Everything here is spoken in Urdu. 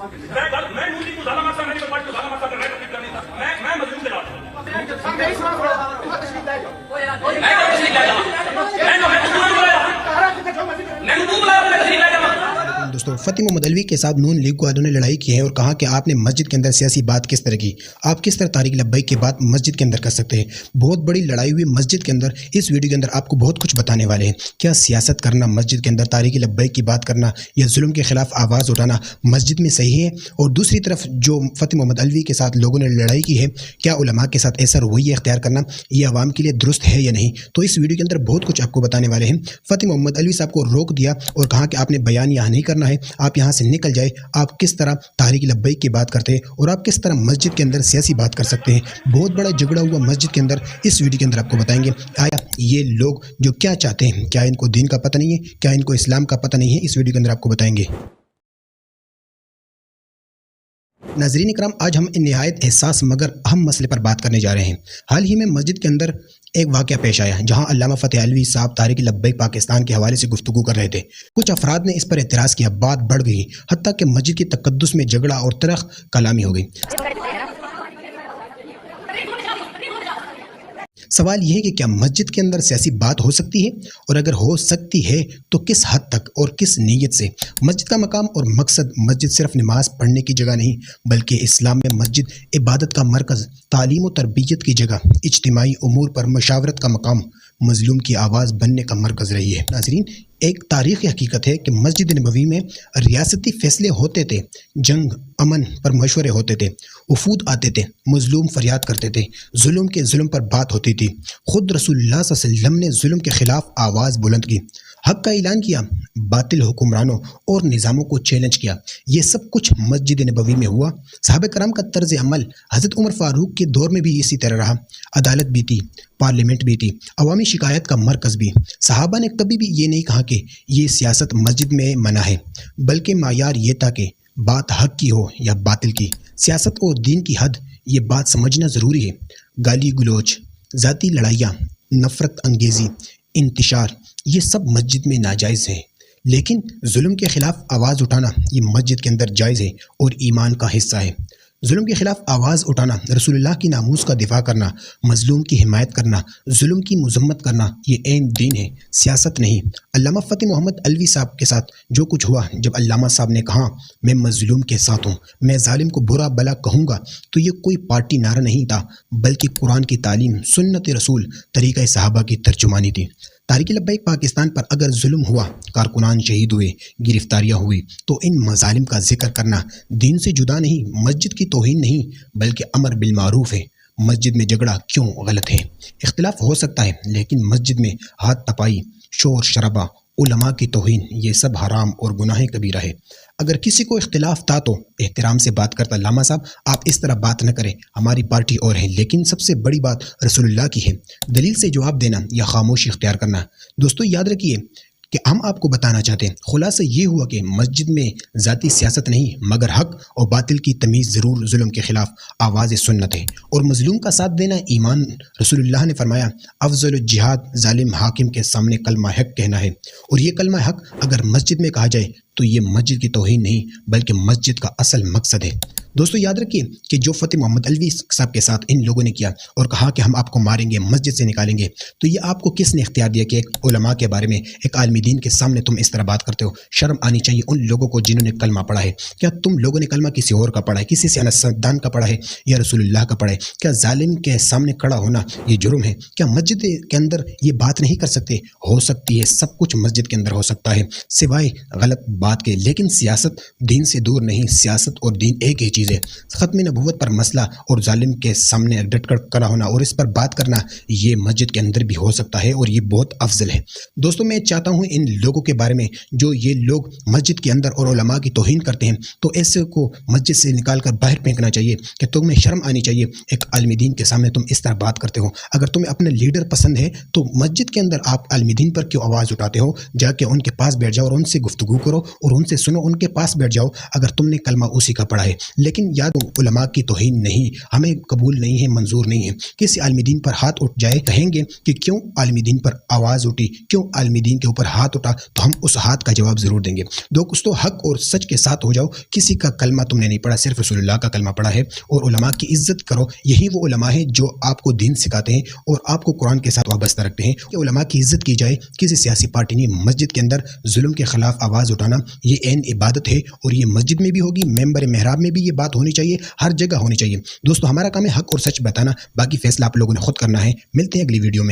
میں میں لیگ کو زیادہ مسئلہ نہیں پارٹی کو زیادہ مسئلہ میں تکلیف کرنی تھا میں میں مظلوم کے ساتھ ہوں میں تشریف لے جاؤں میں نے میں نے بلایا میں نے بلایا میں تشریف لے جاؤں دوستو فتح محمد الوی کے ساتھ نون لیگ والوں نے لڑائی کی ہے اور کہا کہ آپ نے مسجد کے اندر سیاسی بات کس طرح کی؟ آپ کس طرح تاریخ لبئی کی بات مسجد کے اندر کر سکتے ہیں؟ بہت بڑی لڑائی ہوئی مسجد کے اندر، اس ویڈیو کے اندر آپ کو بہت کچھ بتانے والے ہیں۔ کیا سیاست کرنا، مسجد کے اندر تاریخ لبئی کی بات کرنا یا ظلم کے خلاف آواز اٹھانا مسجد میں صحیح ہے؟ اور دوسری طرف جو فتح محمد الوی کے ساتھ لوگوں نے لڑائی کی ہے، کیا علماء کے ساتھ ایسا رویہ اختیار کرنا یہ عوام کے لیے درست ہے یا نہیں؟ تو اس ویڈیو کے اندر بہت کچھ آپ کو بتانے والے ہیں۔ فتح محمد الوی صاحب کو روک دیا اور کہا کہ آپ نے بیان یہاں نہیں کرنا ہے۔ آپ یہاں سے نکل جائے، آپ کس طرح تاریخ لبئی کی بات کرتے ہیں اور آپ کس طرح مسجد کے اندر سیاسی بات کر سکتے ہیں؟ بہت بڑا جھگڑا ہوا مسجد کے اندر۔ اس ویڈیو کے اندر آپ کو بتائیں گے، آیا یہ لوگ جو کیا چاہتے ہیں؟ کیا ان کو دین کا پتہ نہیں ہے؟ کیا ان کو اسلام کا پتہ نہیں ہے؟ اس ویڈیو کے اندر آپ کو بتائیں گے۔ ناظرین اکرام، آج ہم نہایت احساس مگر اہم مسئلے پر بات کرنے جا رہے ہیں۔ حال ہی میں مسجد کے اندر ایک واقعہ پیش آیا جہاں علامہ فتح علوی صاحب تاریخ لبیک پاکستان کے حوالے سے گفتگو کر رہے تھے۔ کچھ افراد نے اس پر اعتراض کیا، بات بڑھ گئی، حتیٰ کہ مسجد کی تقدس میں جھگڑا اور ترخ کلامی ہو گئی۔ سوال یہ ہے کہ کیا مسجد کے اندر سیاسی بات ہو سکتی ہے؟ اور اگر ہو سکتی ہے، تو کس حد تک اور کس نیت سے؟ مسجد کا مقام اور مقصد مسجد صرف نماز پڑھنے کی جگہ نہیں، بلکہ اسلام میں مسجد عبادت کا مرکز، تعلیم و تربیت کی جگہ، اجتماعی امور پر مشاورت کا مقام۔ مظلوم کی آواز بننے کا مرکز رہی ہے۔ ناظرین، ایک تاریخی حقیقت ہے کہ مسجد نبوی میں ریاستی فیصلے ہوتے تھے، جنگ امن پر مشورے ہوتے تھے، وفود آتے تھے، مظلوم فریاد کرتے تھے، ظلم کے ظلم پر بات ہوتی تھی۔ خود رسول اللہ صلی اللہ علیہ وسلم نے ظلم کے خلاف آواز بلند کی۔ حق کا اعلان کیا، باطل حکمرانوں اور نظاموں کو چیلنج کیا۔ یہ سب کچھ مسجد نبوی میں ہوا۔ صحابہ کرام کا طرز عمل حضرت عمر فاروق کے دور میں بھی اسی طرح رہا۔ عدالت بھی تھی، پارلیمنٹ بھی تھی، عوامی شکایت کا مرکز بھی۔ صحابہ نے کبھی بھی یہ نہیں کہا کہ یہ سیاست مسجد میں منع ہے، بلکہ معیار یہ تھا کہ بات حق کی ہو یا باطل کی۔ سیاست اور دین کی حد، یہ بات سمجھنا ضروری ہے۔ گالی گلوچ، ذاتی لڑائیاں، نفرت انگیزی انتشار، یہ سب مسجد میں ناجائز ہیں۔ لیکن ظلم کے خلاف آواز اٹھانا یہ مسجد کے اندر جائز ہے اور ایمان کا حصہ ہے۔ ظلم کے خلاف آواز اٹھانا، رسول اللہ کی ناموس کا دفاع کرنا، مظلوم کی حمایت کرنا، ظلم کی مذمت کرنا، یہ عین دین ہے، سیاست نہیں۔ علامہ فتح محمد الوی صاحب کے ساتھ جو کچھ ہوا، جب علامہ صاحب نے کہا، میں مظلوم کے ساتھ ہوں، میں ظالم کو برا بلا کہوں گا، تو یہ کوئی پارٹی نعرہ نہیں تھا، بلکہ قرآن کی تعلیم، سنت رسول، طریقہ صحابہ کی ترجمانی تھی۔ تاریخ لبیک پاکستان پر اگر ظلم ہوا، کارکنان شہید ہوئے، گرفتاریاں ہوئی تو ان مظالم کا ذکر کرنا دین سے جدا نہیں، مسجد کی توہین نہیں، بلکہ امر بالمعروف ہے۔ مسجد میں جھگڑا کیوں غلط ہے؟ اختلاف ہو سکتا ہے، لیکن مسجد میں ہاتھ تپائی، شور شرابہ علماء کی توہین، یہ سب حرام اور گناہ کبیرہ ہے اگر کسی کو اختلاف تھا تو احترام سے بات کرتا علامہ صاحب، آپ اس طرح بات نہ کریں، ہماری پارٹی اور ہے، لیکن سب سے بڑی بات رسول اللہ کی ہے۔ دلیل سے جواب دینا یا خاموشی اختیار کرنا۔ دوستو، یاد رکھیے کہ ہم آپ کو بتانا چاہتے ہیں۔ خلاصہ یہ ہوا کہ مسجد میں ذاتی سیاست نہیں، مگر حق اور باطل کی تمیز ضرور ظلم کے خلاف آواز سنت ہے۔ اور مظلوم کا ساتھ دینا ایمان، رسول اللہ نے فرمایا، افضل الجہاد ظالم حاکم کے سامنے کلمہ حق کہنا ہے۔ اور یہ کلمہ حق اگر مسجد میں کہا جائے تو یہ مسجد کی توہین نہیں، بلکہ مسجد کا اصل مقصد ہے۔ دوستو، یاد رکھیے کہ جو فتح محمد الوی صاحب کے ساتھ ان لوگوں نے کیا اور کہا کہ ہم آپ کو ماریں گے، مسجد سے نکالیں گے، تو یہ آپ کو کس نے اختیار دیا کہ ایک علماء کے بارے میں، ایک عالم دین کے سامنے تم اس طرح بات کرتے ہو؟ شرم آنی چاہیے ان لوگوں کو جنہوں نے کلمہ پڑھا ہے۔ کیا تم لوگوں نے کلمہ کسی اور کا پڑھا ہے، کسی سے انسدان کا پڑھا ہے یا رسول اللہ کا پڑھا ہے؟ کیا ظالم کے سامنے کھڑا ہونا یہ جرم ہے؟ کیا مسجد کے اندر یہ بات نہیں کر سکتے؟ ہو سکتی ہے، سب کچھ مسجد کے اندر ہو سکتا ہے، سوائے غلط بات کے لیکن سیاست دین سے دور نہیں، سیاست اور دین ایک ہی چیز ہے۔ ختم نبوت پر مسئلہ اور ظالم کے سامنے ڈٹ کر کھڑا ہونا اور اس پر بات کرنا، یہ مسجد کے اندر بھی ہو سکتا ہے اور یہ بہت افضل ہے۔ دوستوں میں چاہتا ہوں ان لوگوں کے بارے میں، جو یہ لوگ مسجد کے اندر اور علماء کی توہین کرتے ہیں، تو ایسے کو مسجد سے نکال کر باہر پھینکنا چاہیے کہ تمہیں شرم آنی چاہیے۔ ایک عالم دین کے سامنے تم اس طرح بات کرتے ہو۔ اگر تمہیں اپنا لیڈر پسند ہے، تو مسجد کے اندر آپ عالم دین پر کیوں آواز اٹھاتے ہو؟ جا کے ان کے پاس بیٹھ جاؤ اور ان سے گفتگو کرو اور ان سے سنو، ان کے پاس بیٹھ جاؤ، اگر تم نے کلمہ اسی کا پڑھا ہے۔ لیکن یاد علماء کی توہین نہیں، ہمیں قبول نہیں ہے، منظور نہیں ہے۔ کسی عالم دین پر ہاتھ اٹھ جائے، کہیں گے کہ کیوں عالم دین پر آواز اٹھی، کیوں عالم دین کے اوپر ہاتھ اٹھا، تو ہم اس ہاتھ کا جواب ضرور دیں گے۔ دو تو حق اور سچ کے ساتھ ہو جاؤ، کسی کا کلمہ تم نے نہیں پڑھا، صرف رسول اللہ کا کلمہ پڑھا ہے۔ اور علماء کی عزت کرو، یہی وہ علماء ہیں جو آپ کو دین سکھاتے ہیں اور آپ کو قرآن کے ساتھ وابستہ رکھتے ہیں۔ کہ علماء کی عزت کی جائے، کسی سیاسی پارٹی نے مسجد کے اندر ظلم کے خلاف آواز اٹھانا یہ عین عبادت ہے اور یہ مسجد میں بھی ہوگی، ممبر محراب میں بھی یہ بات ہونی چاہیے، ہر جگہ ہونی چاہیے۔ دوستو، ہمارا کام ہے حق اور سچ بتانا، باقی فیصلہ آپ لوگوں نے خود کرنا ہے۔ ملتے ہیں اگلی ویڈیو میں۔